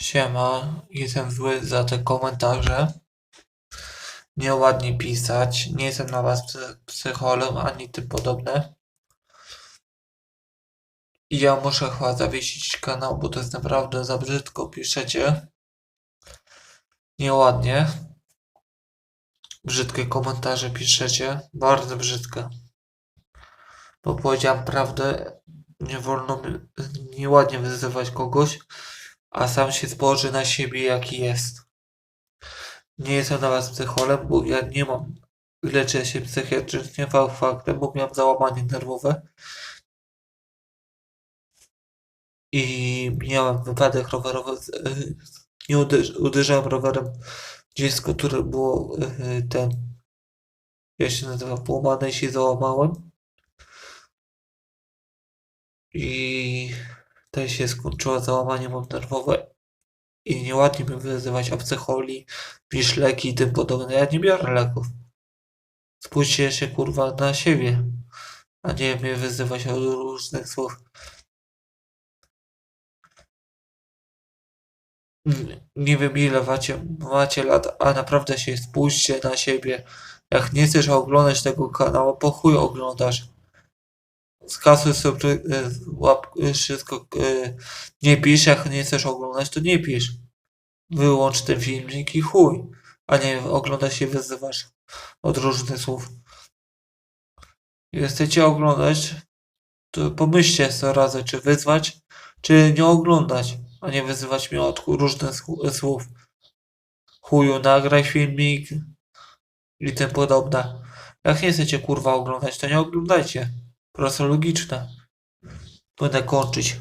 Siema, jestem zły za te komentarze. Nieładnie pisać. Nie jestem na was psy- psycholem ani tym podobne. I ja muszę chyba zawiesić kanał, bo to jest naprawdę za brzydko piszecie. Nieładnie. Brzydkie komentarze piszecie. Bardzo brzydkie. Bo powiedziałem prawdę. Nie wolno mi- nieładnie wyzywać kogoś a sam się spojrzy na siebie, jaki jest. Nie jestem na was psycholem, bo ja nie mam. Leczę się psychiatrycznie fa- faktem, bo miałem załamanie nerwowe. I miałem wypadek rowerowy. Nie uderz, uderzyłem rowerem dziecko, które było y, ten. Jak się nazywa? Połamane i się załamałem. I to się skończyło załamanie mam nerwowe. I nieładnie mi wyzywać obcecholi, pisz leki i tym podobne. Ja nie biorę leków. Spójrzcie się kurwa na siebie, a nie mnie wyzywać od różnych słów. Nie wiem ile macie, macie lat, a naprawdę się spójrzcie na siebie. Jak nie chcesz oglądać tego kanału, po chuj oglądasz. Skasuj sobie y, łap, y, wszystko. y, Nie pisz, jak nie chcesz oglądać, to nie pisz. Wyłącz ten filmik i chuj, a nie oglądasz się wyzywasz od różnych słów. Jak chcecie oglądać, to pomyślcie 100 razy, czy wyzwać, czy nie oglądać, a nie wyzywać mnie od różnych słów. Chuju, nagraj filmik i tym podobne. Jak nie chcecie kurwa oglądać, to nie oglądajcie. Prosto logiczne. Będę kończyć.